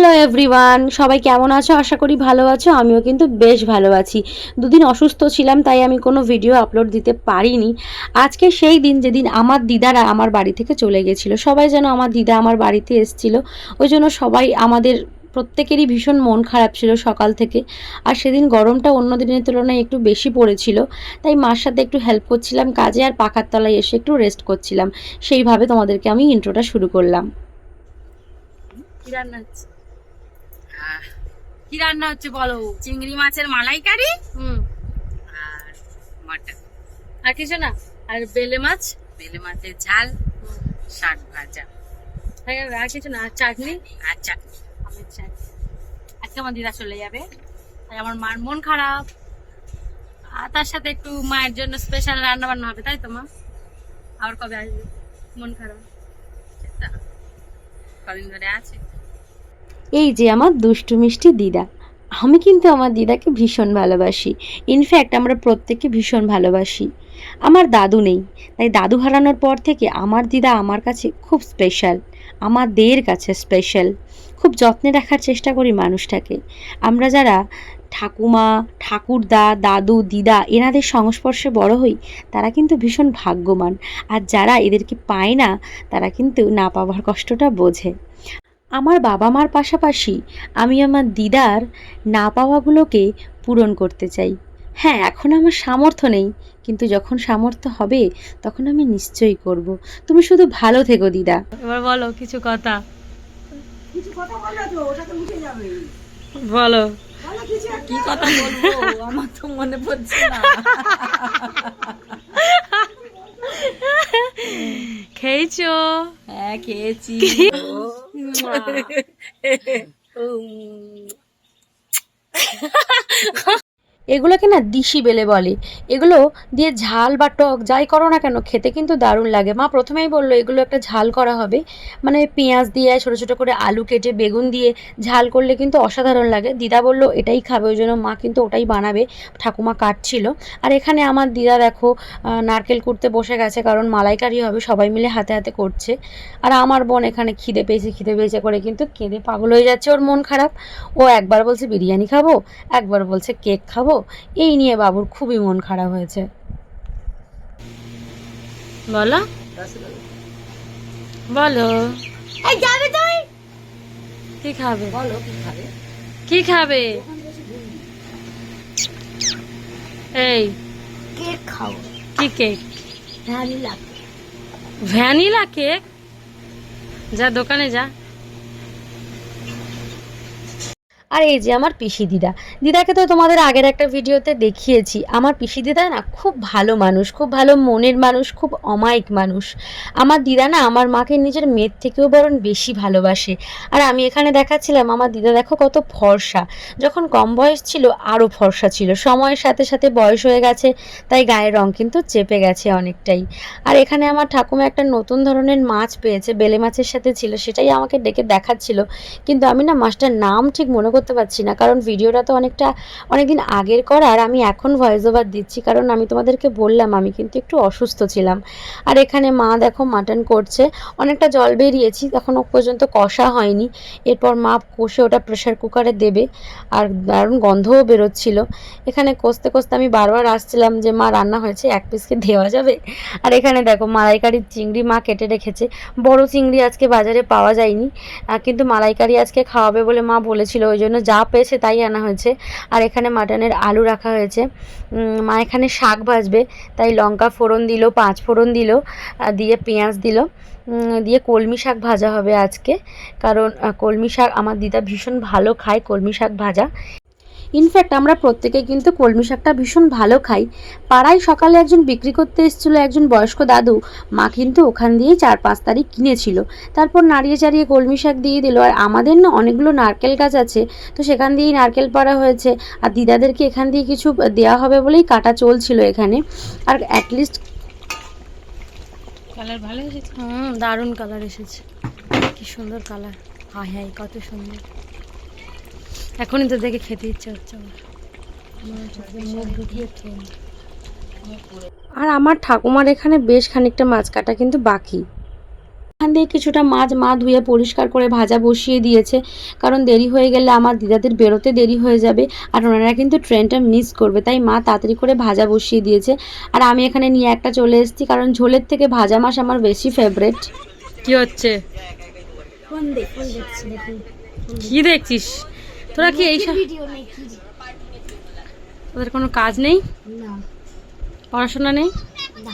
Hello everyone, সবাই কেমন আছো? আশা করি ভালো আছো, আমিও কিন্তু বেশ ভালো আছি। দুদিন অসুস্থ ছিলাম, তাই আমি কোনো ভিডিও আপলোড দিতে পারিনি। আজকে সেই দিন যেদিন আমার দিদারা আমার বাড়ি থেকে চলে গেছিল, সবাই যেন আমার দিদা আমার বাড়িতে এসেছিল, ওই জন্য সবাই আমাদের প্রত্যেকেরই ভীষণ মন খারাপ ছিল সকাল থেকে। আর সেদিন গরমটা অন্য দিনের তুলনায় একটু বেশি পড়েছিল, তাই মার সাথে একটু হেল্প করছিলাম, কাজে আর পাখার তলায় এসে একটু রেস্ট করছিলাম। সেইভাবে তোমাদেরকে আমি ইন্ট্রোটা শুরু করলাম। রান্না কি রান্না হচ্ছে বলো? চিংড়ি মাছের মালাইকারি হুম। আর মাটন আর কিছু না আর বেলে মাছ। বেলে মাছের ঝাল শাক ভাজা। হ্যাঁ, আর কিছু না আর চাটনি? আর চাটনি। আমের চাটনি। আজকে আমার দিদা চলে যাবে তাই আমার মার মন খারাপ। আর তার সাথে একটু মায়ের জন্য স্পেশাল রান্না বান্না হবে তাই তো মা? আর কবে আসবে? মন খারাপ। কদিন ধরে আছে। এই যে আমার দুষ্টু মিষ্টি দিদা। আমি কিন্তু আমার দিদাকে ভীষণ ভালোবাসি। ইনফ্যাক্ট আমরা প্রত্যেকে ভীষণ ভালোবাসি। আমার দাদু নেই। তাই দাদু হারানোর পর থেকে আমার দিদা আমার কাছে খুব স্পেশাল আমাদের কাছে স্পেশাল খুব যত্নে রাখার চেষ্টা করি মানুষটাকে। আমরা যারা ঠাকুমা, ঠাকুরদা, দাদু, দিদা এনাদের সংস্পর্শে বড় হই, তারা কিন্তু ভীষণ ভাগ্যবান। আর যারা এদেরকে পায় না, তারা কিন্তু না পাওয়ার কষ্টটা বোঝে। আমার বাবা মার পাশাপাশি আমি আমার দিদার না পাওয়াগুলোকে পূরণ করতে চাই। হ্যাঁ এখন আমার সামর্থ্য নেই কিন্তু যখন সামর্থ্য হবে তখন আমি নিশ্চয়ই করব। তুমি শুধু ভালো থেকো দিদা। এবার বলো কিছু কথা? কিছু কথা বলো তো ওটা তো উঠে যাবে। বলো। বলো কিছু কি কথা বলব? আমার তো মনে পড়ছে না। খেয়েছো? হ্যাঁ খেয়েছি। এগুলোকে না দিশি বেলে বলে। এগুলো দিয়ে ঝাল বা টক যাই করো না কেন, খেতে কিন্তু দারুণ লাগে। মা প্রথমেই বলল, এগুলো একটা ঝাল করা হবে। মানে পেঁয়াজ দিয়ে, ছোটো ছোটো করে আলু কেটে, বেগুন দিয়ে ঝাল করলে কিন্তু অসাধারণ লাগে। দিদা বলল, এটাই খাবে। ওই জন্য মা কিন্তু ওটাই বানাবে। ঠাকুমা কাটছিল। আর এখানে আমার দিদা দেখো নারকেল কুড়তে বসে গেছে, কারণ মালাইকারি হবে, সবাই মিলে হাতে হাতে করছে। আর আমার বোন এখানে খিদে পেয়েছে খিদে পেয়েছে করে কিন্তু কেঁদে পাগল হয়ে যাচ্ছে, ওর মন খারাপ। ও একবার বলছে, বিরিয়ানি খাব? একবার বলছে, কেক খাব? এই নিয়ে বাবুর খুবই মন খারাপ হয়েছে। বলো। বলো। কি খাবে? বলো কি খাবে? কি খাবে? এই। কেক খাব কি কেক? Vanilla vanilla cake? যা দোকানে যা। আর এই যে আমার পিসি দিদা। দিদাকে তো তোমাদের আগের একটা ভিডিওতে দেখিয়েছি। আমার পিসি দিদা না খুব ভালো মানুষ, খুব ভালো মনের মানুষ, খুব অমায়িক মানুষ। আমার দিদা না আমার মাকে নিজের মেয়ের থেকেও বরং বেশি ভালোবাসে। আর আমি এখানে দেখাচ্ছিলাম, আমার দিদা দেখো কত ফর্সা। যখন কম বয়স ছিল আরও ফর্সা ছিল। সময়ের সাথে সাথে বয়স হয়ে গেছে, তাই গায়ের রং কিন্তু চেপে গেছে অনেকটাই। আর এখানে আমার ঠাকুমা একটা নতুন ধরনের মাছ পেয়েছে, বেলে মাছের সাথে ছিল, সেটাই আমাকে ডেকে দেখাচ্ছিল। কিন্তু আমি না মাছটার নাম ঠিক মনে করতে পারছি না। কারণ ভিডিওটা তো অনেকটা, অনেকদিন আগের করা, আর আমি এখন ভয়েস ওভার দিচ্ছি। কারণ আমি তোমাদেরকে বললাম, আমি কিন্তু একটু অসুস্থ ছিলাম। আর এখানে মা দেখো মাটন করছে। অনেকটা জল বেরিয়েছি তখনও পর্যন্ত কষা হয়নি। এরপর মা কষে ওটা প্রেশার কুকারে দেবে। আর দারুণ গন্ধও বেরোচ্ছিল। এখানে কষতে কষতে আমি বারবার আসছিলাম যে, মা, রান্না হয়েছে, এক পিসকে দেওয়া যাবে? আর এখানে দেখো মালাইকারির চিংড়ি মা কেটে রেখেছে। বড় চিংড়ি আজকে বাজারে পাওয়া যায়নি। কিন্তু মালাইকারি আজকে খাওয়াবে বলে মা বলেছিল, ওই জন্য যা পেয়েছে তাই আনা হয়েছে। আর এখানে মাটনের আলু রাখা হয়েছে। মা এখানে শাক ভাজবে, তাই লঙ্কা ফোড়ন দিল, পাঁচ ফোড়ন দিল, আর দিয়ে পেঁয়াজ দিল। দিয়ে কলমি শাক ভাজা হবে আজকে। কারণ কলমি শাক আমার দিদা ভীষণ ভালো খায়, কলমি শাক ভাজা। ইনফ্যাক্ট আমরা প্রত্যেকে কিন্তু কলমি শাকটা ভীষণ ভালো খাই। পাড়ায় সকালে একজন বিক্রি করতে এসেছিল একজন বয়স্ক দাদু। মা কিন্তু ওখান দিয়েই চার পাঁচ তারিখ কিনেছিল। তারপর নাড়িয়ে চাড়িয়ে কলমি শাক দিয়ে দিল। আর আমাদের না অনেকগুলো নারকেল গাছ আছে তো সেখান দিয়েই নারকেল পাড়া হয়েছে। আর দিদাদেরকে এখান দিয়ে কিছু দেওয়া হবে বলেই কাটা চলছিল এখানে। আর অ্যাটলিস্ট কালার ভালো এসেছে? হুম দারুণ কালার এসেছে। কি সুন্দর কালার হায় হায় কত সুন্দর। এখনই তো দেখে খেতে ইচ্ছে হচ্ছে। আর আমার ঠাকুমার এখানে বেশ খানিকটা মাছ কাটা কিন্তু বাকি। এখান থেকে কিছুটা মাছ মা ধুয়ে পরিষ্কার করে ভাজা বসিয়ে দিয়েছে। কারণ দেরি হয়ে গেলে আমার দিদাদের বেরোতে দেরি হয়ে যাবে আর ওনারা কিন্তু ট্রেনটা মিস করবে তাই মা তাড়াতাড়ি করে ভাজা বসিয়ে দিয়েছে। আর আমি এখানে নিয়ে একটা চলে এসেছি কারণ ঝোলের থেকে ভাজা মাছ আমার বেশি ফেভারেট কি হচ্ছে? কি দেখছিস? তোরা কি এইসব তোদের কোনো কাজ নেই? না। পড়াশোনা নেই? না।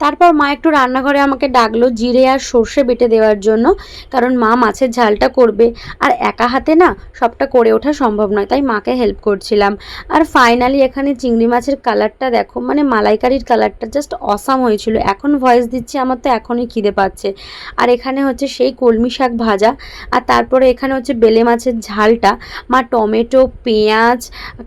তারপর মা একটু রান্নাঘরে আমাকে ডাকলো জিরে আর সর্ষে বেটে দেওয়ার জন্য, কারণ মা মাছের ঝালটা করবে। আর একা হাতে না সবটা করে ওঠা সম্ভব নয়, তাই মাকে হেল্প করছিলাম। আর ফাইনালি এখানে চিংড়ি মাছের কালারটা দেখো মানে মালাইকারির কালারটা জাস্ট অসাম হয়েছিল। এখন ভয়েস দিচ্ছি, আমার তো এখনই খিদে পাচ্ছে। আর এখানে হচ্ছে সেই কলমি শাক ভাজা, আর তারপরে এখানে হচ্ছে বেলে মাছের ঝালটা। মা টমেটো, পেঁয়াজ,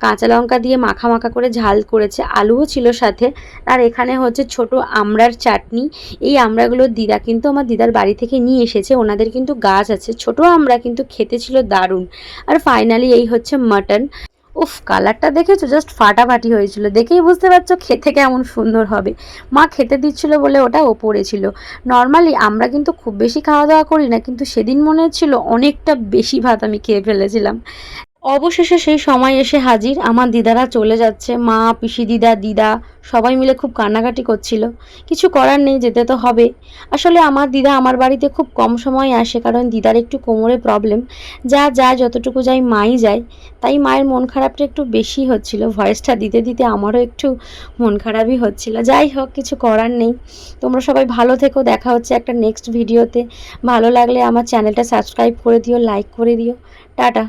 কাঁচা লঙ্কা দিয়ে মাখা মাখা করে ঝাল করেছে, আলুও ছিল সাথে। আর এখানে হচ্ছে ছোট আমড়ার চাটনি। এই আমড়াগুলো দিদা কিন্তু আমার দিদার বাড়ি থেকে নিয়ে এসেছে। ওনাদের কিন্তু গাছ আছে। ছোট আমড়া কিন্তু খেতে ছিল দারুণ। আর ফাইনালি এই হচ্ছে মাটন উফ কালারটা দেখেছ? জাস্ট ফাটাফাটি হয়েছিল। দেখেই বুঝতে পারছ খেতে কেমন সুন্দর হবে। মা খেতে দিচ্ছিল বলে ওটা ওপরে ছিল। নর্মালি আমরা কিন্তু খুব বেশি খাওয়া দাওয়া করি না, কিন্তু সেদিন মনে হচ্ছিল অনেকটা বেশি ভাত আমি খেয়ে ফেলেছিলাম। অবশেষে সেই সময় এসে হাজির। আমার দিদারা চলে যাচ্ছে। মা, পিসি দিদা দিদা সবাই মিলে খুব কান্নাকাটি করছিল। কিছু করার নেই, যেতে তো হবে। আসলে আমার দিদা আমার বাড়িতে খুব কম সময় আসে, কারণ দিদার একটু কোমরে প্রবলেম যা যায় যতটুকু যাই মাই যায়। তাই মায়ের মন খারাপটা একটু বেশি হচ্ছিল। ভয়েসটা দিতে দিতে আমারও একটু মন খারাপই হচ্ছিল। যাই হোক, কিছু করার নেই। তোমরা সবাই ভালো থেকো। দেখা হচ্ছে একটা নেক্সট ভিডিওতে ভালো লাগলে আমার চ্যানেলটা সাবস্ক্রাইব করে দিও লাইক করে দিও। টাটা।